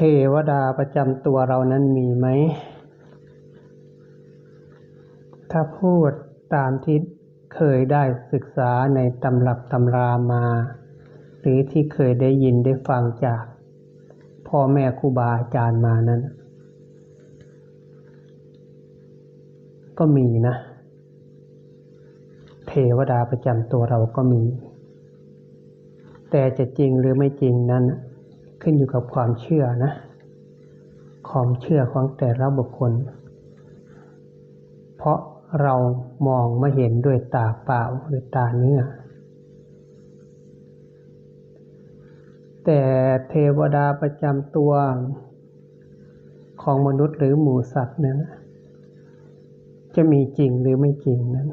เทวดาประจำตัวเรานั้นมีไหม ถ้าพูดตามที่เคยได้ศึกษาในตำรับตำรามา หรือที่เคยได้ยินได้ฟังจากพ่อแม่ครูบาอาจารย์มานั้น ก็มีนะ เทวดาประจำตัวเราก็มี แต่จะจริงหรือไม่จริงนั้น ขึ้นอยู่กับความเชื่อนะ ความเชื่อของแต่ละบุคคล เพราะเรามองไม่เห็นด้วยตาเปล่าหรือตาเนื้อ แต่เทวดาประจำตัวของมนุษย์หรือหมูสัตว์นั้นจะมีจริงหรือไม่จริงนั้น